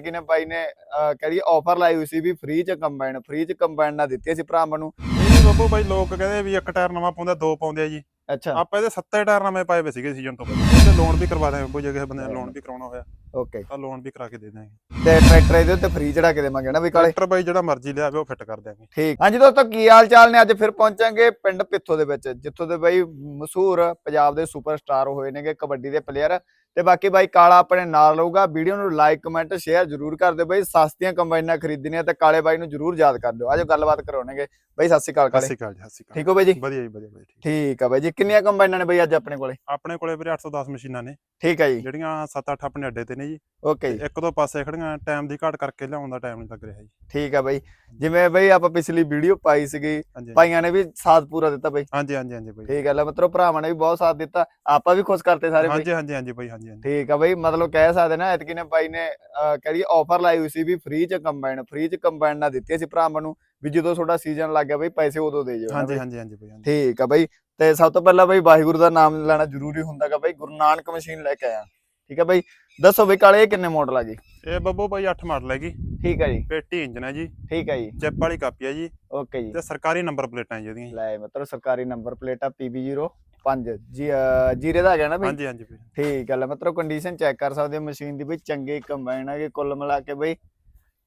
ਬਾਈ ਨੇ ਅਹ, ਕਹਿ ਦਈਏ ਆਫਰ ਲਾਈ ਹੋਈ ਸੀ ਵੀ ਫ੍ਰੀ ਚ ਕੰਬਾਈਨ ਫ੍ਰੀ ਚ ਕੰਬਾਈਨ ਨਾ ਦਿੱਤੀ ਸੀ ਭਰਾਵਾਂ ਨੂੰ। ਇਹ ਬੱਬੂ ਬਾਈ ਲੋਕ ਕਹਿੰਦੇ ਵੀ ਇੱਕ ਟਾਇਰ ਨਵਾਂ ਪਾਉਂਦਾ ਦੋ ਪਾਉਂਦੇ ਆ ਜੀ। ਅੱਛਾ। ਆਪਾਂ ਇਹਦੇ 70 ਟਾਇਰ ਨਵੇਂ ਪਾਏ ਵੇ ਸੀਗੇ ਸੀਜ਼ਨ ਤੋਂ ਪਹਿਲਾਂ। ਤੇ ਲੋਨ ਵੀ ਕਰਵਾ ਦਾਂਗੇ ਬੱਬੂ ਜੇ ਕਿਸੇ ਬੰਦੇ ਨੇ ਲੋਨ ਵੀ ਕਰਾਉਣਾ ਹੋਇਆ। ਓਕੇ ਤਾਂ ਲੋਨ ਵੀ ਕਰਾ ਕੇ ਦੇ ਦਾਂਗੇ ਤੇ ਟਰੈਕਟਰ ਇਹਦੇ ਉੱਤੇ ਫ੍ਰੀ ਚੜਾ ਕੇ ਦੇਵਾਂਗੇ ਨਾ ਵੀ ਕਾਲੇ? ਟਰੈਕਟਰ ਬਾਈ ਜਿਹੜਾ ਮਰਜ਼ੀ ਲਿਆਵੇ ਉਹ ਫਿੱਟ ਕਰ ਦਿਆਂਗੇ। ਠੀਕ। ਹਾਂਜੀ ਦੋਸਤੋ ਕੀ ਹਾਲ ਚਾਲ ਨੇ? ਅੱਜ ਫਿਰ ਪਹੁੰਚਾਂਗੇ ਪਿੰਡ ਪਿੱਥੋ ਦੇ ਵਿੱਚ ਜਿੱਥੋਂ ਦੇ ਬਾਈ ਮਸ਼ਹੂਰ ਪੰਜਾਬ ਦੇ ਸੁਪਰਸਟਾਰ ਹੋਏ ਨੇਗੇ ਕਬੱਡੀ ਦੇ ਪਲੇਅਰ ਤੇ ਬਾਕੀ ਬਾਈ ਕਾਲਾ ਆਪਣੇ ਨਾਲ ਰਹੂਗਾ। ਵੀਡੀਓ ਨੂੰ ਲਾਈਕ ਕਮੈਂਟ ਸ਼ੇਅਰ ਜਰੂਰ ਕਰ ਦਿਓ ਬਾਈ। ਸਸਤੀਆਂ ਕੰਬਾਈਨਾਂ ਖਰੀਦਣੀਆਂ ਤੇ ਕਾਲੇ ਬਾਈ ਨੂੰ ਜਰੂਰ ਯਾਦ ਕਰ ਲਿਓ। ਆਜੋ ਗੱਲਬਾਤ ਕਰਾਉਣਗੇ ਬਾਈ ਸਤਿ ਸ਼੍ਰੀ ਅਕਾਲ ਸਤਿ ਕਾਲੇ ਸ਼੍ਰੀ ਅਕਾਲ ਜੀ ਸਤਿ ਸ਼੍ਰੀ ਅਕਾਲ। ਠੀਕ ਹੋ ਬਾਈ ਜੀ? ਵਧੀਆ ਜੀ ਵਧੀਆ ਵਧੀਆ ਠੀਕ। ਠੀਕ ਆ ਬਾਈ ਜੀ। ਕਿੰਨੀਆਂ ਕੰਬਾਈਨਾਂ ਨੇ ਬਾਈ ਅੱਜ ਆਪਣੇ ਕੋਲੇ? ਆਪਣੇ ਕੋਲੇ ਵੀਰੇ 810 ਮਸ਼ੀਨਾਂ ਨੇ। ਠੀਕ ਆ ਜੀ। ਜਿਹੜੀਆਂ 7-8 ਆਪਣੇ ਅੱਡੇ ਤੇ ਨੇ ਜੀ। ਓਕੇ ਜੀ। ਇੱਕ ਦੋ ਪਾਸੇ ਖੜੀਆਂ ਟਾਈਮ ਦੀ ਘਾਟ ਕਰਕੇ ਲਿਆਉਣ ਦਾ ਟਾਈਮ ਨਹੀਂ ਲੱਗ ਰਿਹਾ ਜੀ। ਠੀਕ ਆ ਬਾਈ। ਜਿਵੇਂ ਬਾਈ ਆਪਾਂ ਪਿਛਲੀ ਵੀਡੀਓ ਪਾਈ ਸੀਗੀ ਭਾਈਆਂ ਨੇ ਵੀ ਸਾਥ ਪੂਰਾ ਦਿੱਤਾ ਬਾਈ। ਹਾਂਜੀ ਹਾਂਜੀ ਹਾਂਜੀ ਬਾਈ। ਠੀਕ ਆ। ਲੈ ਮਤਲਬ ਭਰਾਵਾਂ ਨੇ ਵੀ ਬਹੁਤ ਸਾਥ ਦਿੱਤਾ। ਆਪਾਂ ਵੀ ਖੁਸ਼ ਕਰਤੇ ਸਾਰੇ ਬਾਈ। ਹਾਂਜੀ ਹਾਂਜੀ ਹਾਂਜੀ ਬਾਈ ਹਾਂਜੀ। ਹਾਂਜੀ। ਠੀਕ ਆ ਬਈ ਮਤਲਬ ਕਹਿ ਸਕਦੇ ਨਾ ਐਤਕੀ ਨੇ ਬਾਈ ਨੇ ਕਹਿੰਦੀ ਆਫਰ ਲਾਈ ਹੋਈ ਸੀ ਵੀ ਫ੍ਰੀ ਚ ਕੰਬਾਈਨ ਫ੍ਰੀ ਚ ਕੰਬਾਈਨ ਨਾ ਦਿੱਤੀ ਸੀ ਭਰਾਵਾਂ ਨੂੰ ਵੀ ਜਦੋਂ ਤੁਹਾਡਾ ਸੀਜ਼ਨ ਲੱਗ ਗਿਆ ਬਈ ਪੈਸੇ ਉਦੋਂ ਦੇ ਜਿਓ ਹਾਂਜੀ ਹਾਂਜੀ ਹਾਂਜੀ ਬਈ ਠੀਕ ਆ ਬਈ ਤੇ ਸਭ ਤੋਂ ਪਹਿਲਾਂ ਬਈ ਵਾਹਿਗੁਰੂ ਦਾ ਨਾਮ ਲੈਣਾ ਜ਼ਰੂਰੀ ਹੁੰਦਾਗਾ ਬਈ ਗੁਰੂ ਨਾਨਕ ਮਸ਼ੀਨ ਲੈ ਕੇ ਆਇਆ। ਠੀਕ ਆ ਬਈ ਦੱਸੋ ਬਈ ਕਾਲੇ ਕਿੰਨੇ ਮਾਡਲ ਆ ਜੀ? ਇਹ ਬੱਬੂ ਭਾਈ 8 ਮਾਡਲ ਹੈਗੀ। ਠੀਕ ਹੈ ਜੀ। ਪੇਟੀ ਇੰਜਨ ਹੈ ਜੀ। ਠੀਕ ਹੈ ਜੀ। ਚਿਪ ਵਾਲੀ ਕਾਪੀ ਹੈ ਜੀ। ਓਕੇ ਜੀ। ਤੇ ਸਰਕਾਰੀ ਨੰਬਰ ਪਲੇਟਾਂ ਜੀ ਲੈ ਮਤਲਬ ਸਰਕਾਰੀ ਨੰਬਰ ਪਲੇਟਾਂ PB0 ਪੰਜ ਜੀਰੇ ਦਾ ਹੈਗਾ ਬਈ? ਹਾਂਜੀ ਹਾਂਜੀ ਵੀਰ ਠੀਕ ਹੈ ਮਿੱਤਰੋ ਕੰਡੀਸ਼ਨ ਚੈੱਕ ਕਰ ਸਕਦੇ ਮਸ਼ੀਨ ਦੀ ਬਈ ਚੰਗੇ ਕੰਬਾਈਨ ਹੈਗੇ ਕੁੱਲ ਮਿਲਾ ਕੇ ਬਈ।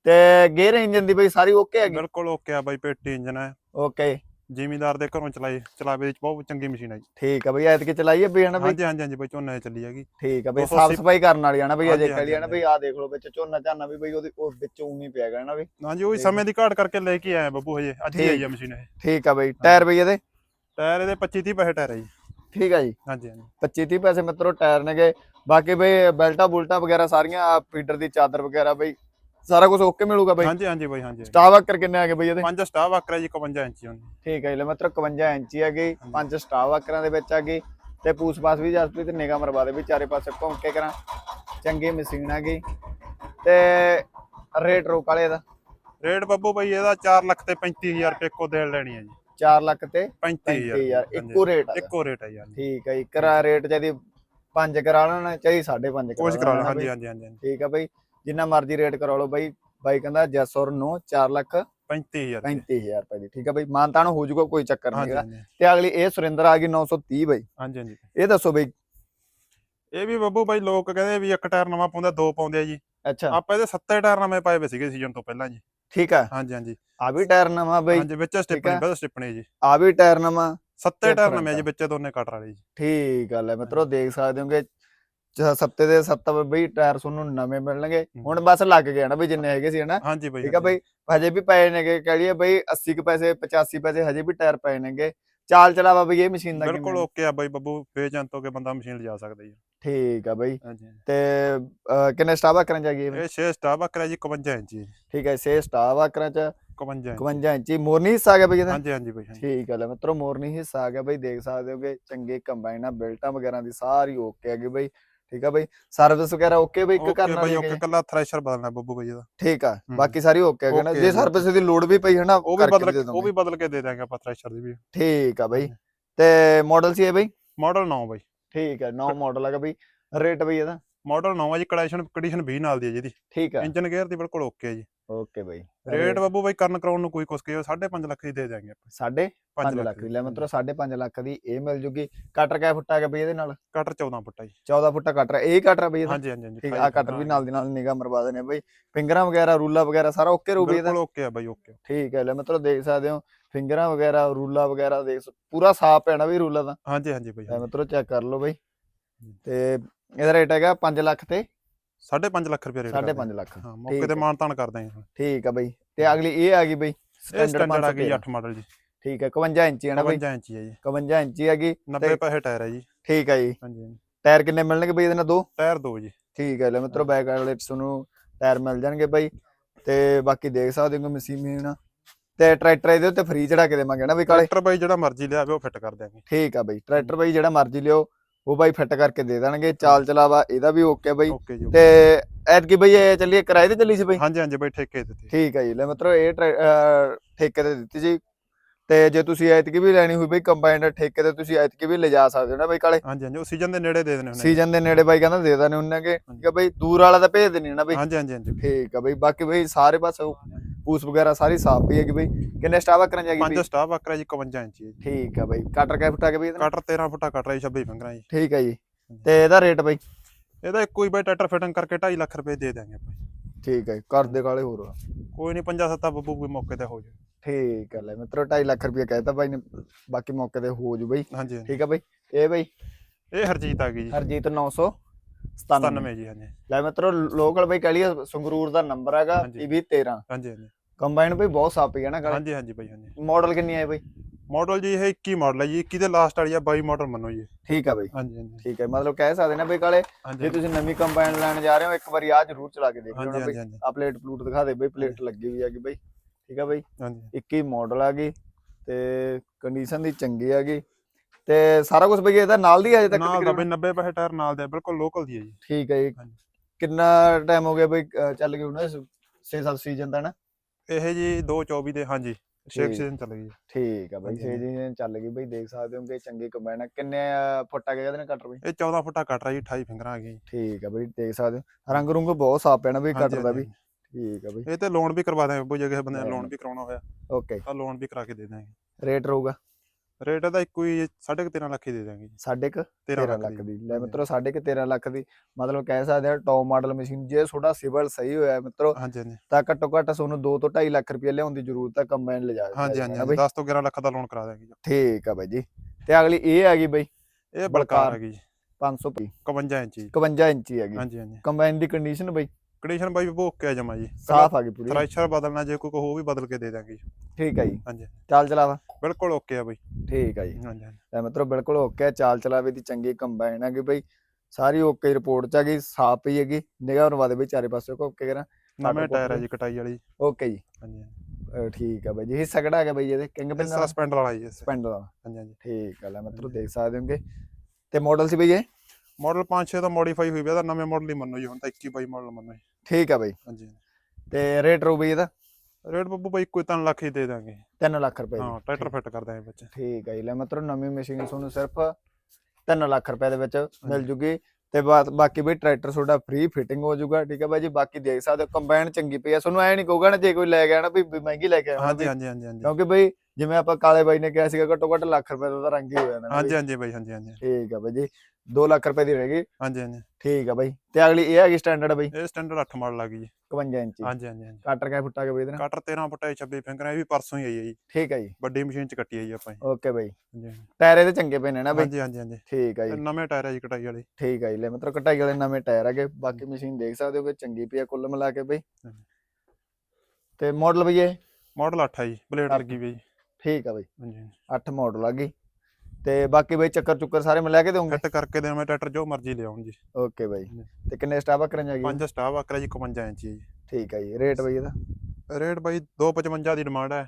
ਤੇ ਗੇਅਰ ਇੰਜਨ ਦੀ ਬਈ ਸਾਰੀ ਓਕੇ ਹੈਗੀ? ਬਿਲਕੁਲ ਓਕੇ ਆ ਬਾਈ ਪੇਟੀ ਇੰਜਨ ਹੈ ਓਕੇ ਜ਼ਿਮੀਦਾਰ ਦੇ ਘਰੋਂ ਚਲਾਈ ਚਲਾਵੇ ਵਿੱਚ ਬਹੁਤ ਚੰਗੀ ਮਸ਼ੀਨ ਹੈ ਜੀ। ਠੀਕ ਆ ਬਈ ਐਤਕੇ ਚਲਾਈਏ ਬਈ ਹਨਾ ਬਈ? ਹਾਂਜੀ ਹਾਂਜੀ ਬਈ ਝੋਨਾ ਚੱਲੀ ਹੈਗੀ। ਠੀਕ ਆ ਬਈ ਸਾਫ਼ ਸਫ਼ਾਈ ਕਰਨ ਵਾਲੀ ਹਨਾ ਬਈ ਅਜੇ ਕਹਲੀ ਹਨਾ ਬਈ ਆ ਦੇਖ ਲਓ ਵਿੱਚ ਝੋਨਾ ਝਾਨਾ ਵੀ ਬਈ ਉਹਦੇ ਉਹ ਵਿੱਚ ਉਮੀ ਪਿਆ ਹੈਗਾ ਹਨਾ ਬਈ? ਹਾਂਜੀ ਉਹ ਸਮੇਂ ਦੀ ਘਾਟ ਕਰਕੇ ਲੈ ਕੇ ਆਇਆ ਬੱਬੂ ਹਜੇ ਅੱਜ ਹੀ ਆਈ ਆ ਮਸ਼ੀਨ ਇਹ। ਠੀਕ ਆ ਬਈ ਟਾਇਰ ਬਈ ਇਹਦੇ? ਟਾਇਰ ਇਹਦੇ 25 30 ਪੈਸੇ ਟਾਇਰ ਹੈ ਜੀ। ਠੀਕ ਆ ਜੀ। ਹਾਂਜੀ ਹਾਂਜੀ। 25 30 ਪੈਸੇ ਮਿੱਤਰੋ ਟਾਇਰ ਨੇਗੇ। ਬਾਕੀ ਬਈ ਬੈਲਟਾ ਬੁਲਟਾ ਵਗੈਰਾ ਸਾਰੀਆਂ ਫੀਡਰ ਦੀ ਚਾਦਰ ਵਗੈਰਾ ਬਈ ਸਾਰਾ ਕੁਝ ਓਕੇ ਮਿਲੂਗਾ ਬਈ। ਹਾਂਜੀ ਹਾਂਜੀ ਬਾਈ ਹਾਂਜੀ। ਸਟਾਰ ਵਾਕਰ ਕਿੰਨੇ ਆ ਗਏ ਬਈ ਇਹਦੇ? ਪੰਜ ਸਟਾਫ ਆਕਰਾ ਜੀ 51 ਇੰਚੀ ਹੁੰਦੀ ਠੀਕ ਹੈ ਜੀ ਲੈ ਮਤਲਬ 51 ਇੰਚੀ ਹੈਗੀ ਪੰਜ ਸਟਾਰ ਵਾਕਰਾਂ ਦੇ ਵਿੱਚ ਹੈਗੀ ਤੇ ਪੂਸ ਪਾਸ ਵੀ ਜਸਪ੍ਰੀਤ ਨਿਗਾ ਮਰਵਾ ਦੇ ਵੀ ਚਾਰੇ ਪਾਸੇ ਘੁੰਮ ਕੇ ਕਰਾਂ। ਚੰਗੀ ਮਸ਼ੀਨ ਹੈਗੀ। ਤੇ ਰੇਟ ਰੋਕ ਵਾਲੇ ਦਾ ਰੇਟ ਬੱਬੂ ਬਾਈ ਇਹਦਾ 4 ਲੱਖ ਤੇ 35000 ਰੁਪਏ ਇੱਕੋ ਦੇਣ ਲੈਣੀ ਹੈ ਜੀ। 4 ਲੱਖ ਤੇ 35000 35000 ਇੱਕੋ ਰੇਟ ਆ। ਇੱਕੋ ਰੇਟ ਹੈ ਯਾਰ ਠੀਕ ਹੈ ਜੀ ਕਰਾ ਰੇਟ ਚਾਹੀਦੀ 5 ਕਰਾ ਲੈਣਾ ਚਾਹੀਦੀ 5.5 ਕੁਝ ਕਰਾ ਲੈਣਾ ਹਾਂਜੀ। ਹਾਂਜੀ ਹਾਂਜੀ। ਠੀਕ ਹੈ ਬਈ ਜਿੰਨਾ ਮਰਜ਼ੀ ਰੇਟ ਕਰਾ ਲਓ ਬਈ। ਬਾਈ ਕਹਿੰਦਾ ਜੈਸ ਔਰ ਨੋ 4 ਲੱਖ 35000 ਰੁਪਏ। 35000 ਰੁਪਏ ਦੀ ਠੀਕ ਹੈ ਬਈ। ਮਾਨਤਾਨ ਹੋ ਜਾਊਗਾ ਕੋਈ ਚੱਕਰ ਨਹੀਂ ਹੈਗਾ। ਤੇ ਅਗਲੀ ਇਹ ਸੁਰਿੰਦਰ ਆ ਗਈ 930 ਬਈ। ਹਾਂਜੀ ਹਾਂਜੀ। ਇਹ ਦੱਸੋ ਬਈ। ਇਹ ਵੀ ਬੱਬੂ ਬਾਈ ਲੋਕ ਕਹਿੰਦੇ ਵੀ ਇੱਕ ਟਾਇਰ ਨਵਾਂ ਪਾਉਂਦਾ ਦੋ ਪਾਉਂਦੇ ਆ ਜੀ। ਅੱਛਾ। ਆਪਾਂ ਇਹਦੇ 70 ਟਾਇਰ ਨਵੇਂ ਪਾਏ ਵੇ ਸੀਗੇ ਸੀਜ਼ਨ ਤੋਂ ਪਹਿਲਾਂ ਜੀ। ਠੀਕ ਹੈ ਹਾਂਜੀ ਹਾਂਜੀ। ਆ ਵੀ ਟਾਇਰ ਨਵਾਂ ਬਈ। ਹਾਂਜੀ ਵਿੱਚ ਸਟਿੱਪਣੀ ਆ। ਬਸ ਸਟਿੱਪਣੀ ਜੀ। ਆ ਵੀ ਟਾਇਰ ਨਵਾਂ। 70 ਤੇ ਟਾਇਰ ਨਵੇਂ ਆ। ਜੀ ਆ। ਵਿੱਚ ਦੋਨੇ ਕਟਰ ਵਾਲੇ ਜੀ। ਠੀਕ ਗੱਲ ਹੈ ਮਿੱਤਰੋ ਦੇਖ ਸਕਦੇ ਹੋਗੇ ਸੱਤੇ ਦੇ ਸੱਤ ਬਈ ਟਾਇਰ ਤੁਹਾਨੂੰ ਨਵੇਂ ਮਿਲਣਗੇ। ਹੁਣ ਬਸ ਲੱਗ ਗਿਆ ਨਾ ਬਈ ਜਿੰਨੇ ਹੈਗੇ ਸੀ ਹਨਾ। ਹਾਂਜੀ ਬਾਈ ਠੀਕ ਆ ਬਈ ਹਜੇ ਵੀ ਪਏ ਨੇਗੇ ਕਹ ਲਈਏ ਬਈ 80 ਕੁ ਪੈਸੇ 85 ਪੈਸੇ ਹਜੇ ਵੀ ਟਾਇਰ ਪਏ ਨੇਗੇ। ਚਾਲ ਚਲਾਵਾ ਬਈ ਇਹ ਮਸ਼ੀਨ ਦਾ ਬਿਲਕੁਲ? ਓਕੇ ਆ ਬਾਈ ਬੱਬੂ ਬੇਜੰਤ ਹੋ ਕੇ ਬੰਦਾ ਮਸ਼ੀਨ ਲਿਜਾ ਸਕਦਾ ਜੀ। ਠੀਕ ਆ ਬਈ। ਤੇ ਕਿੰਨੇ ਸਟਾਵਾ ਕਰਨ ਚਾਹੀਏ ਇਹ? 6 ਸਟਾਫ ਆਕਰਾ ਜੀ 51 ਇੰਚੀ ਠੀਕ ਹੈ ਸੇ ਸਟਾਵਾ ਕਰਾਂ ਚ। 51 ਇੰਚੀ। 52 ਇੰਚੀ ਮੋਰਨੀ ਹਿੱਸਾ ਆ ਗਿਆ ਬਈ ਇਹਦਾ? ਹਾਂਜੀ ਹਾਂਜੀ ਬਾਈ ਠੀਕ ਹੈ ਲੈ ਮਿੱਤਰੋ ਮੋਰਨੀ ਹਿੱਸਾ ਆ ਗਿਆ ਬਈ। ਦੇਖ ਸਕਦੇ ਹੋਗੇ ਚੰਗੇ ਕੰਬਾਈਨਾਂ ਬਿਲਟਾਂ ਵਗੈਰਾ ਦੀ ਸਾਰੀ ਓਕੇ ਹੈਗੀ ਬਈ। ਠੀਕ ਆ ਬਈ? ਸਰਵਿਸ ਵਗੈਰਾ ਓਕੇ ਬਈ ਇੱਕ ਕਰਨ ਬਾਈ ਓਕੇ? ਕੱਲਾ ਥ੍ਰੈਸ਼ਰ ਬਦਲਣਾ ਬੱਬੂ ਬਾਈ ਦਾ ਠੀਕ ਆ। ਬਾਕੀ ਸਾਰੀ ਓਕੇ ਹੈਗੇ ਨਾ ਜੇ ਹੈ ਜੀ। ਸਰਵਿਸ ਦੀ ਲੋਡ ਵੀ ਪਈ ਹੈ ਨਾ ਉਹ ਵੀ ਬਦਲ ਦੇ ਉਹ। ਵੀ ਬਦਲ ਕੇ ਦੇ ਦਾਂਗੇ ਆਪਾਂ ਥ੍ਰੈਸ਼ਰ ਦੀ ਵੀ। ਠੀਕ ਆ ਬਈ। ਤੇ ਮਾਡਲ ਸੀ ਇਹ ਬਈ? ਮਾਡਲ 9 ਬਾਈ। ਠੀਕ ਹੈ ਨੌ ਮਾਡਲ ਹੈਗਾ ਬਈ। ਰੇਟ ਬਈ ਇਹਦਾ। ਮਾਡਲ 9 ਆ ਜੀ ਕੰਡੀਸ਼ਨ ਕੰਡੀਸ਼ਨ 20 ਨਾਲ ਦੀ ਹੈ ਜਿਹਦੀ ਠੀਕ ਆ। ਇੰਜਨ ਗੇਅਰ ਦੀ ਬਿਲਕੁਲ ਓਕੇ ਹੈ ਜੀ। ਓਕੇ ਬਈ। ਰੇਟ ਬੱਬੂ ਬਾਈ ਕਰਨ ਕਰਾਉਣ ਨੂੰ ਕੋਈ ਕੁਛ ਕਹੇ 5.5 ਲੱਖ ਦੀ ਦੇ ਦਾਂਗੇ ਆਪਾਂ। ਸਾਢੇ 5 5 ਲੱਖ ਦੀ। ਲੈ ਮਿੱਤਰੋ 5.5 ਲੱਖ ਦੀ ਇਹ ਮਿਲ ਜੂਗੀ। ਕਟਰ ਕਿਆ ਫੁੱਟਾ ਹੈਗਾ ਬਈ ਇਹਦੇ ਨਾਲ? ਕਟਰ 14 ਫੁੱਟ ਜੀ। 14 ਫੁੱਟਾ ਕਟਰ। ਇਹ ਕਟਰ ਬਈ ਹਾਂਜੀ ਹਾਂਜੀ ਠੀਕ ਆ ਕਟਰ ਵੀ ਨਾਲ ਦੀ ਨਾਲ ਨਿਗਾ ਮਰਵਾ ਦੇਣੇ ਬਈ। ਫਿੰਗਰਾਂ ਵਗੈਰਾ ਰੂਲਾ ਵਗੈਰਾ ਸਾਰਾ ਓਕੇ ਰੂ ਬਈ ਇਹਦਾ? ਬਿਲਕੁਲ ਓਕੇ ਆ ਬਾਈ ਓਕੇ। ਠੀਕ ਹੈ ਲੈ ਮਤਲਬ ਦੇਖ ਸਕਦੇ ਹੋ। ਫਿੰਗਰਾਂ ਵਗੈਰਾ ਰੂਲਾ ਵਗੈਰਾ ਦੇਖ ਪੂਰਾ ਸਾਫ਼ ਪੈਣਾ ਵੀ ਰੂਲਾ ਦਾ। ਹਾਂਜੀ ਹਾਂਜੀ ਬਾਈ ਮਤਲਬ ਚੈੱਕ ਕਰ ਲਓ ਬਈ। ਤੇ ਇਹਦਾ ਰੇਟ ਹੈਗਾ 5 ਲੱਖ ਤੇ। 5.5 ਲੱਖ ਰੁਪਏ ਰੇਟ 5.5 ਲੱਖ। ਹਾਂ ਮੌਕੇ ਤੇ ਹੈ। ਮਾਨਤਾਨ ਕਰ ਦਾਂਗੇ ਠੀਕ ਆ ਬਈ। ਤੇ ਅਗਲੀ ਇਹ ਆ ਗਈ ਬਈ ਸਟੈਂਡਰਡ ਆ ਗਈ 513 8 ਮਾਡਲ ਜੀ। ਠੀਕ ਹੈ 51 ਇੰਚੀ ਹੈ ਨਾ ਬਈ? 52 ਇੰਚੀ ਹੈ ਜੀ। 51 ਇੰਚੀ ਹੈਗੀ। 90 ਪੈਸੇ ਟਾਇਰ ਹੈ ਜੀ। ਠੀਕ ਹੈ ਜੀ। ਹਾਂਜੀ ਟਾਇਰ ਕਿੰਨੇ ਮਿਲਣਗੇ ਬਈ ਇਹਦੇ ਨਾਲ ਦੋ? ਟਾਇਰ ਦੋ ਜੀ। ਠੀਕ ਹੈ ਲੈ ਮਿੱਤਰੋ ਬੈਕ ਵਾਲੇ ਤੁਹਾਨੂੰ ਟਾਇਰ ਮਿਲ ਜਾਣਗੇ ਬਾਈ। ਤੇ ਬਾਕੀ ਦੇਖ ਸਕਦੇ ਹੋ ਮਸ਼ੀਨ ਮੀਨ ਤੇ ਟਰੈਕਟਰ ਇਹਦੇ ਉੱਤੇ ਫ੍ਰੀ ਚੜਾ ਕੇ ਦੇਵਾਂਗੇ ਨਾ ਵੀ ਕਾਲੇ? ਟਰੈਕਟਰ ਬਾਈ ਜਿਹੜਾ ਮਰਜ਼ੀ ਲਿਆਵੇ ਉਹ ਫਿੱਟ ਕਰ ਦਿਆਂਗੇ। ਠੀਕ ਆ ਬਾਈ। ਟਰੈਕਟਰ ਬਾਈ ਜਿਹੜਾ ਮਰਜ਼ੀ ਲਿਓ। ਉਹ ਬਾਈ ਫਿੱਟ ਕਰਕੇ ਦੇ ਦੇਣਗੇ ਚਾਲ ਚਲਾਵਾ ਇਹਦਾ ਵੀ ਓਕੇ ਬਾਈ। ਓਕੇ ਜੀ ਤੇ ਐਤਕੀ ਬਈ ਇਹ ਚੱਲੀਏ ਕਿਰਾਏ ਤੇ ਚੱਲੀ ਸੀ ਬਾਈ? ਹਾਂਜੀ ਹਾਂਜੀ ਬਾਈ ਠੇਕੇ ਦਿੱਤੇ। ਠੀਕ ਆ ਜੀ ਲੈ ਮਿੱਤਰੋ ਇਹ ਠੇਕੇ ਤੇ ਦਿੱਤੀ ਸੀ। ਤੇ ਜੇ ਤੁਸੀਂ ਐਤਕੀ ਵੀ ਲੈਣੀ ਹੋਈ ਬਈ ਕੰਬਾਈਨ ਠੇਕੇ ਤੇ ਤੁਸੀਂ ਐਤਕੀ ਵੀ ਲਿਜਾ ਸਕਦੇ ਹੋ ਨਾ ਬਈ ਕਾਲੇ? ਹਾਂਜੀ ਹਾਂਜੀ ਉਹ ਸੀਜ਼ਨ ਦੇ ਨੇੜੇ ਦੇ ਦੇਣੇ ਹੁੰਦੇ ਸੀਜ਼ਨ ਦੇ ਨੇੜੇ ਬਾਈ ਕਹਿੰਦਾ ਦੇ ਦੇਣੇ ਉਹਨਾਂ ਕੇ ਠੀਕ ਬਈ ਦੂਰ ਵਾਲਾ ਤਾਂ ਭੇਜ ਦੇਣੀ ਨਾ ਬਈ। ਹਾਂਜੀ ਹਾਂਜੀ ਹਾਂਜੀ। ਠੀਕ ਆ ਬਈ ਬਾਕੀ ਬਈ ਸਾਰੇ ਪਾਸੇ ਪੂਸ ਵਗੈਰਾ ਸਾਰੀ ਸਾਫ਼ ਪਈ ਹੈਗੀ ਬਈ। ਕਿੰਨੇ ਸਟਾਵਾ ਕਰਨ ਜਾਗੀ ਪੰਜ ਸਟਾਫ ਬੱਕਰਾ ਜੀ 51 ਇੰਚੀ ਹੈ ਜੀ। ਠੀਕ ਆ ਬਈ। ਕਟਰ ਕੈ ਫੁੱਟਾ ਕੇ ਬਈ? ਕਟਰ 13 ਫੁੱਟਾ ਕਟਰ ਜੀ 26 ਫਿੰਗਰਾਂ ਜੀ। ਠੀਕ ਆ ਜੀ। ਤੇ ਇਹਦਾ ਰੇਟ ਬਈ? ਇਹਦਾ ਇੱਕੋ ਹੀ ਬਾਈ ਟਰੈਕਟਰ ਫਿਟਿੰਗ ਕਰਕੇ 2.5 ਲੱਖ ਰੁਪਏ ਦੇ ਦਾਂਗੇ ਆਪਾਂ ਜੀ। ਠੀਕ ਹੈ ਜੀ, ਕਰ ਦੇ ਕਾਲੇ ਹੋਰ ਕੋਈ ਨਹੀਂ 50 70 ਬੱਬੂ ਕੋਈ ਮੌਕੇ ਤੇ ਹੋ ਜਾਏ ਠੀਕ ਆ ਲੈ ਮਿੱਤਰੋ 2.5 ਲੱਖ ਰੁਪਏ ਕਹਿਤਾ ਬਾਈ ਨੇ ਬਾਕੀ ਮੌਕੇ ਤੇ ਹੋ ਜੂ ਬਈ। ਹਾਂਜੀ ਠੀਕ ਆ ਬਈ। ਇਹ ਬਈ? ਇਹ ਹਰਜੀਤ ਆ ਗਈ ਜੀ। ਹਰਜੀਤ 997 97 ਜੀ ਹਾਂਜੀ। ਲੈ ਮਿੱਤਰੋ ਲੋਕਲ ਬਈ ਕਹ ਲਈਏ ਸੰਗਰੂਰ ਦਾ ਨੰਬਰ ਹੈਗਾ। ਇਹ ਵੀ 13 ਹਾਂਜੀ ਹਾਂਜੀ। ਕੰਬਾਈਨ ਬਈ ਬਹੁਤ ਸਾਫ਼ ਪਈ ਹੈ ਨਾ ਕਾਲੇ ਹਾਂਜੀ ਹਾਂਜੀ ਬਾਈ ਹਾਂਜੀ। ਮਾਡਲ ਕਿੰਨੀ ਆਏ ਬਈ? ਮਾਡਲ ਜੀ ਇਹ 21 ਮਾਡਲ ਹੈ ਜੀ 21 ਦੇ ਲਾਸਟ ਵਾਲੀ ਆ 22 ਮਾਡਲ ਮੰਨੋ ਜੀ। ਠੀਕ ਆ ਬਈ। ਹਾਂਜੀ ਹਾਂਜੀ। ਠੀਕ ਹੈ ਮਤਲਬ ਕਹਿ ਸਕਦੇ ਨੇ ਬਈ ਕਾਲੇ ਜੇ ਤੁਸੀਂ ਨਵੀਂ ਕੰਬਾਈਨ ਲੈਣ ਜਾ ਰਹੇ ਹੋ ਇੱਕ ਵਾਰੀ ਆ ਜ਼ਰੂਰ ਚਲਾ ਕੇ ਦੇਖਿਓ ਨਾ ਬਈ। ਆ ਪਲੇਟ ਪਲੂਟ ਦਿਖਾ ਦੇ ਬਈ ਪਲੇਟ ਲੱਗੀ ਹੋਈ ਹੈਗੀ ਬਈ। ਠੀਕ ਆ ਬਈ। ਹਾਂਜੀ। 21 ਮਾਡਲ ਆ ਗਈ ਤੇ ਕੰਡੀਸ਼ਨ ਦੀ ਚੰਗੀ ਆ ਗਈ। ਤੇ ਸਾਰਾ ਕੁਝ ਬਈ ਇਹਦਾ ਨਾਲ ਦੀ ਅਜੇ ਤੱਕ ਨਾਲ ਦਾ? ਬਈ 90 ਪੈਸੇ ਟਾਇਰ ਨਾਲ ਦੇ ਬਿਲਕੁਲ ਲੋਕਲ ਦੀ ਹੈ ਜੀ। ਠੀਕ ਹੈ ਜੀ। ਕਿੰਨਾ ਟਾਈਮ ਹੋ ਗਿਆ ਬਈ ਚੱਲ ਗਈ ਹੁਣ 6-7 ਸੀਜ਼ਨ ਦਾ ਨਾ? ਇਹ ਜੀ 224 ਦੇ ਹਾਂਜੀ 6 ਠੀਕ। ਸੀਜ਼ਨ ਚੱਲ ਗਈ। ਠੀਕ ਆ ਬਈ ਹਾਂਜੀ, 6 ਹਾਂਜੀ। ਸੀਜ਼ਨ ਚੱਲ ਗਈ ਬਈ ਦੇਖ ਸਕਦੇ ਹੋ ਕਿ ਚੰਗੀ ਕੰਬਾਈਨ ਆ। ਕਿੰਨੇ ਫੁੱਟ ਆ ਗਏ ਇਹਦੇ ਨਾਲ ਕਟਰ ਬਈ? ਇਹ 14 ਫੁੱਟਾ ਕਟਰ ਆ ਜੀ 28 ਫਿੰਗਰਾਂ ਆ ਗਈ ਠੀਕ ਆ ਬਈ ਦੇਖ ਸਕਦੇ ਹੋ। ਰੰਗ ਰੁੰਗ ਬਹੁਤ ਸਾਫ਼ ਪੈਣਾ ਬਈ ਕਟਰ ਦਾ ਵੀ। ਠੀਕ ਆ ਬਈ। ਇਹ ਤੇ ਲੋਨ ਵੀ ਕਰਵਾ ਦਾਂਗੇ ਜੇ ਕਿਸੇ ਬੰਦੇ ਨੇ ਲੋਨ ਲੋਨ ਵੀ ਕਰਾਉਣਾ ਹੋਇਆ ਓਕੇ। ਤਾਂ ਲੋਨ ਵੀ ਕਰਾ ਕੇ ਦੇ ਦਾਂਗੇ ਰੇਟ ਰਹੂਗਾ। ਰੇਟ ਇਹਦਾ ਇੱਕੋ ਹੀ 13.5 ਲੱਖ ਹੀ ਦੇ ਦਾਂਗੇ ਜੀ। ਸਾਢੇ ਕੁ 13 13 ਲੱਖ ਦੀ ਲੈ ਹਾਂਜੀ। ਮਿੱਤਰੋ ਸਾਢੇ ਕੁ 13 ਲੱਖ ਦੀ। ਮਤਲਬ ਕਹਿ ਸਕਦੇ ਆ ਟੌਪ ਮਾਡਲ ਮਸ਼ੀਨ ਜੇ ਤੁਹਾਡਾ ਸਿਵਲ ਸਹੀ ਹੋਇਆ ਮਿੱਤਰੋ ਹਾਂਜੀ ਹਾਂਜੀ। ਤਾਂ ਘੱਟੋ ਘੱਟ ਤੁਹਾਨੂੰ 2 ਤੋਂ 2.5 ਲੱਖ ਰੁਪਏ ਲਿਆਉਣ ਦੀ ਜ਼ਰੂਰਤ ਹੈ ਕੰਬਾਈਨ ਲਿਜਾ ਹਾਂਜੀ ਲਿਜਾਣਾ ਹਾਂਜੀ। ਬਈ। 10 ਤੋਂ 11 ਲੱਖ ਦਾ ਲੋਨ ਕਰਾ ਦਾਂਗੇ ਜੀ। ਠੀਕ ਆ ਬਾਈ ਜੀ। ਤੇ ਅਗਲੀ ਇਹ ਆ ਗਈ ਬਈ ਇਹ ਬਲਕਾਰ। ਆ ਗਈ ਜੀ। 550 51 ਇੰਚ। ਜੀ 51 ਇੰਚੀ ਹੈਗੀ ਹਾਂਜੀ ਹਾਂਜੀ। ਕੰਬਾਈਨ ਦੀ ਕੰਡੀਸ਼ਨ ਬਈ। ਕੰਡੀਸ਼ਨ ਬਾਈ ਭੋਗ ਕੇ ਆ ਜਮਾ ਜੀ। ਸਾਫ਼ ਆ ਗਈ ਪੂਰੀ। ਥ੍ਰੈਸ਼ਰ ਬਦਲਣਾ ਜੇ ਕੋਈ ਹੋ ਵੀ ਬਦਲ ਕੇ ਦੇ ਦਾਂਗੇ ਠੀਕ ਆ ਜੀ। ਹਾਂਜੀ। ਚਾਲ ਚਲਾਵਾ? ਬਿਲਕੁਲ ਓਕੇ ਆ ਬਾਈ। ਠੀਕ ਆ ਜੀ। ਹਾਂਜੀ ਲੈ ਮਿੱਤਰੋ ਬਿਲਕੁਲ ਓਕੇ ਆ। ਚਾਲ ਚਲਾਵੇ ਦੀ ਚੰਗੀ ਕੰਬਾਈਨ ਹੈਗੀ ਬਈ। ਸਾਰੀ ਓਕੇ ਰਿਪੋਰਟ ਚ ਆ ਗਈ ਸਾਫ਼ ਪਈ ਹੈਗੀ। ਨਿਗਾਹ ਰਵਾ ਦੇ ਬਈ ਚਾਰੇ ਪਾਸੇ ਓਕੇ ਕਰਾਂ। ਨਵੇਂ ਟਾਇਰ ਆ। ਜੀ ਕਟਾਈ ਵਾਲੀ। ਓਕੇ ਜੀ। ਹਾਂਜੀ ਠੀਕ ਆ ਬਾਈ ਜੀ। ਹਿੱਸਾ ਕਿਹੜਾ ਹੈਗਾ ਬਈ ਇਹਦੇ? ਕਿੰਗ ਪਿੰਨ ਸਸਪੈਂਡ ਵਾਲਾ? ਜੀ ਇਸ ਪਿੰਡ ਦਾ ਹਾਂਜੀ ਹਾਂਜੀ। ਠੀਕ ਆ। ਲੈ ਮਿੱਤਰੋ। ਦੇਖ ਸਕਦੇ ਹੋਗੇ। ਤੇ ਮਾਡਲ ਸੀ ਬਈ ਇਹ? ਮਾਡਲ 5-6 ਦਾ ਮੋਡੀਫਾਈ ਹੋਈ ਪਿਆ ਇਹਦਾ ਨਵੇਂ ਮਾਡਲ ਹੀ ਮੰਨੋ ਜੀ ਹੁਣ ਤਾਂ 21 22 ਮਾਡਲ ਮੰਨੋ ਜੀ। ਠੀਕ ਆ ਬਈ। ਹਾਂਜੀ ਤੇ ਰੇਟ ਰੂ ਬਈ ਇਹਦਾ? ਰੇਟ ਬੱਬੂ ਬਾਈ ਕੋਈ 3 ਲੱਖ ਹੀ ਦੇ ਦਾਂਗੇ। 3 ਲੱਖ ਰੁਪਏ ਦੀ। ਹਾਂ ਟਰੈਕਟਰ ਫਿੱਟ ਕਰ ਦਾਂਗੇ ਵਿੱਚ। ਠੀਕ ਹੈ ਜੀ ਲੈ ਮਿੱਤਰੋ ਨਵੀਂ ਮਸ਼ੀਨ ਤੁਹਾਨੂੰ ਸਿਰਫ 3 ਲੱਖ ਰੁਪਏ ਦੇ ਵਿੱਚ ਮਿਲ ਜੂਗੀ। ਤੇ ਬਾਕੀ ਵੀ ਟਰੈਕਟਰ ਤੁਹਾਡਾ ਫ੍ਰੀ ਫਿਟਿੰਗ ਹੋ ਜਾਊਗਾ ਠੀਕ ਹੈ ਬਾਈ ਜੀ ਬਾਕੀ ਦੇਖ ਸਕਦੇ ਹੋ ਕੰਬਾਈਨ ਚੰਗੀ ਪਈ ਆ। ਤੁਹਾਨੂੰ ਐ ਨਹੀਂ ਕਹੂਗਾ ਨਾ ਜੇ ਕੋਈ ਲੈ ਗਿਆ ਨਾ ਵੀ ਮਹਿੰਗੀ ਲੈ ਕੇ ਆਇਆ ਹਾਂਜੀ ਹਾਂਜੀ ਹਾਂਜੀ ਹਾਂਜੀ। ਕਿਉਂਕਿ ਬਈ ਜਿਵੇਂ ਆਪਾਂ ਕਾਲੇ ਬਾਈ ਨੇ ਕਿਹਾ ਸੀਗਾ ਘੱਟੋ ਘੱਟ ਲੱਖ ਰੁਪਏ ਦਾ ਤਾਂ ਰੰਗ ਹੀ ਹੋ ਜਾਣਾ ਹਾਂਜੀ। ਹਾਂਜੀ ਬਾਈ ਹਾਂਜੀ ਹਾਂਜੀ। ਠੀਕ ਆ ਬਾਈ ਜੀ। 2 ਲੱਖ ਰੁਪਏ ਦੀ ਰਹੇਗੀ ਹਾਂਜੀ ਹਾਂਜੀ। ਠੀਕ ਆ ਬਾਈ। ਤੇ ਅਗਲੀ ਇਹ ਹੈਗੀ ਸਟੈਂਡਰਡ ਬਾਈ। ਇਹ ਸਟੈਂਡਰਡ 8 ਮਾਡਲ ਆ ਗਈ ਜੀ। 51 ਇੰਚੀ। ਹਾਂਜੀ ਹਾਂਜੀ ਹਾਂਜੀ। ਕਟਰ ਕਾ ਫੁੱਟਾ ਕੇ ਬਈ ਇਹਦੇ ਕਟਰ 13 ਫੁੱਟਾ 26 ਫਿੰਗਰਾਂ ਇਹ ਵੀ ਪਰਸੋਂ ਹੀ ਆਈ ਹੈ ਜੀ। ਠੀਕ ਹੈ ਜੀ। ਵੱਡੀ ਮਸ਼ੀਨ ਚ ਕੱਟੀ ਹੈ ਜੀ ਆਪਾਂ ਜੀ। ਓਕੇ ਬਾਈ। ਹਾਂਜੀ। ਟਾਇਰ ਇਹਦੇ ਚੰਗੇ ਪਏ ਨੇ ਨਾ ਬਾਈ। ਹਾਂਜੀ ਹਾਂਜੀ ਹਾਂਜੀ। ਠੀਕ ਆ ਇਹ ਜੀ ਨਵੇਂ ਟਾਇਰ ਆ ਜੀ ਕਟਾਈ ਵਾਲੇ। ਠੀਕ ਆ ਜੀ। ਲੈ ਮਤਲਬ ਕਟਾਈ ਵਾਲੇ ਨਵੇਂ ਟਾਇਰ ਹੈਗੇ ਬਾਕੀ ਮਸ਼ੀਨ ਦੇਖ ਸਕਦੇ ਹੋ ਕਿ ਚੰਗੀ ਪਈ ਆ ਕੁੱਲ ਮਿਲਾ ਕੇ ਬਈ। ਤੇ ਮਾਡਲ ਬਈ ਇਹ? ਮਾਡਲ 8 ਆ ਜੀ। ਬਲੇਡ। ਲੱਗੀ ਵੀ ਜੀ। ਠੀਕ ਆ ਬਈ। ਹਾਂਜੀ 8 ਮਾਡਲ ਆ ਗਈ। ਤੇ ਬਾਕੀ ਬਈ ਚੱਕਰ ਚੁੱਕਰ ਸਾਰੇ ਮਿਲਾ ਕੇ ਦੇਵੋਗੇ? ਫਿੱਟ ਕਰਕੇ ਦੇ ਮੈਂ ਟਰੈਕਟਰ ਜੋ ਮਰਜ਼ੀ ਲਿਆਉਣ ਜੀ। ਓਕੇ ਬਾਈ। ਤੇ ਕਿੰਨੇ ਸਟਾਫ ਕਰਾਂ ਜਾਗੀ ਪੰਜ ਸਟਾਫ ਆਕਰਾ ਜੀ 51 ਇੰਚ ਜੀ। ਠੀਕ ਆ ਜੀ। ਰੇਟ ਬਈ ਇਹਦਾ? ਰੇਟ ਬਾਈ 255 ਦੀ ਡਿਮਾਂਡ ਹੈ।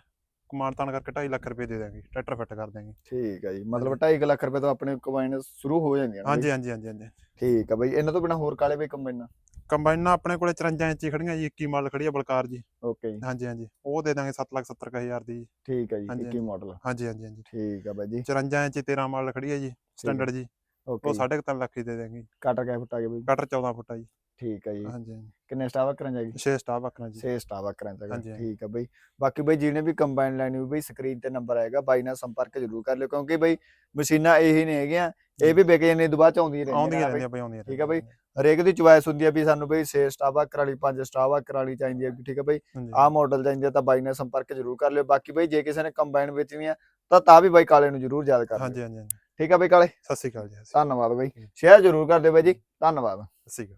ਕਮਾਨ ਤਾਨ ਕਰਕੇ 2.5 ਲੱਖ ਰੁਪਏ ਦੇ ਦਾਂਗੇ ਟਰੈਕਟਰ ਫਿੱਟ ਕਰ ਦਾਂਗੇ ਠੀਕ ਆ ਜੀ। ਮਤਲਬ 2.5 ਲੱਖ ਰੁਪਏ ਤੋਂ ਆਪਣੇ ਕੰਬਾਈਨ ਸ਼ੁਰੂ ਹੋ ਜਾਂਦੀਆਂ। ਹਾਂਜੀ ਹਾਂਜੀ ਹਾਂਜੀ ਹਾਂਜੀ। ਠੀਕ ਆ ਬਈ। ਇਹਨਾਂ ਤੋਂ ਬਿਨਾ ਹੋਰ ਕਾਲੇ ਬਈ ਕੰਬਾਈਨਾਂ ਕੰਬਾਈਨਾਂ ਆਪਣੇ ਕੋਲੇ 54 ਇੰਚੀ ਖੜੀਆਂ ਜੀ 21 ਮਾਡਲ ਖੜੀ ਆ ਬਲਕਾਰ ਜੀ। ਓਕੇ ਜੀ। ਹਾਂਜੀ ਹਾਂਜੀ। ਉਹ ਦੇ ਦਾਂਗੇ 7 ਲੱਖ 70 ਕੁ ਹਜ਼ਾਰ ਦੀ ਜੀ। ਠੀਕ ਆ ਜੀ ਹਾਂਜੀ, 21 ਮਾਡਲ। ਹਾਂਜੀ ਹਾਂਜੀ ਹਾਂਜੀ। ਠੀਕ ਆ ਬਾਈ ਜੀ। 54 ਇੰਚੀ 13 ਮਾਡਲ ਖੜੀ ਹੈ ਜੀ ਸਟੈਂਡਰਡ ਜੀ। ਉਹ 3.5 ਲੱਖ ਹੀ ਦੇ ਦਾਂਗੇ। ਕਟਰ ਕਾ ਫੁੱਟਾ ਕੇ ਬਈ ਕਟਰ 14 ਫੁੱਟ ਆ ਜੀ। ਠੀਕ ਆ ਜੀ। ਹਾਂਜੀ ਹਾਂਜੀ। ਕਿੰਨੇ ਸਟਾਫ ਕਰਾਂ ਜਾਗੀ 6 ਸਟਾਫ ਆਕਰਾਂ ਜੀ 6 ਸਟਾਫ ਕਰਾਂ ਜਾਗਾ ਹਾਂਜੀ, ਹਾਂਜੀ। ਠੀਕ ਆ ਬਈ। ਬਾਕੀ ਬਈ ਜਿਹਨੇ ਵੀ ਕੰਬਾਈਨ ਲੈਣੀ ਹੋਈ ਬਈ ਸਕਰੀਨ ਤੇ ਨੰਬਰ ਆਏਗਾ ਬਾਈ ਨਾਲ ਸੰਪਰਕ ਜ਼ਰੂਰ ਕਰ ਲਿਓ ਕਿਉਂਕਿ ਬਈ ਮਸ਼ੀਨਾਂ ਇਹੀ ਨਹੀਂ ਹੈਗੀਆਂ ਇਹ ਵੀ ਵਿਕ ਜਾਂਦੀਆਂ ਦੁਬਾਰਾ ਚ ਆਉਂਦੀਆਂ ਰਹਿੰਦੀਆਂ ਆਉਂਦੀਆਂ ਨੇ ਰਹਿੰਦੀਆਂ ਬਈ। ਆਉਂਦੀਆਂ ਠੀਕ ਆ ਬਈ। ਹਰੇਕ ਦੀ ਚੁਆਇਸ ਹੁੰਦੀ ਆ ਵੀ ਸਾਨੂੰ ਬਈ 6 ਸਟਾਫ ਕਰਾਲੀ 5 ਸਟਾਫ ਕਰਾਲੀ ਚਾਹੀਦੀ ਆ ਠੀਕ ਆ ਬਈ। ਹਾਂਜੀ। ਆਹ ਮਾਡਲ ਚਾਹੀਦੀ ਆ ਤਾਂ ਬਾਈ ਨਾਲ ਸੰਪਰਕ ਜ਼ਰੂਰ ਕਰ ਲਿਓ। ਬਾਕੀ ਬਈ ਜੇ ਕਿਸੇ ਨੇ ਕੰਬਾਈਨ ਵੇਚਣੀ ਆ ਤਾਂ ਤਾਂ ਵੀ ਬਾਈ ਕਾਲੇ ਨੂੰ ਜ਼ਰੂਰ ਯਾਦ ਕਰ ਲਿਓ। ਹਾਂਜੀ ਹਾਂਜੀ। ਹਾਂਜੀ। ਠੀਕ ਆ ਬਈ ਕਾਲੇ? ਸਤਿ ਸ਼੍ਰੀ ਅਕਾਲ ਜੀ ਸਤਿ ਧੰਨਵਾਦ ਬਈ। ਸ਼ੇਅਰ ਜ਼ਰੂਰ ਕਰ ਦਿਓ ਬਾਈ ਜੀ। ਧੰਨਵਾਦ। ਸ਼੍ਰੀ ਅਕਾਲ।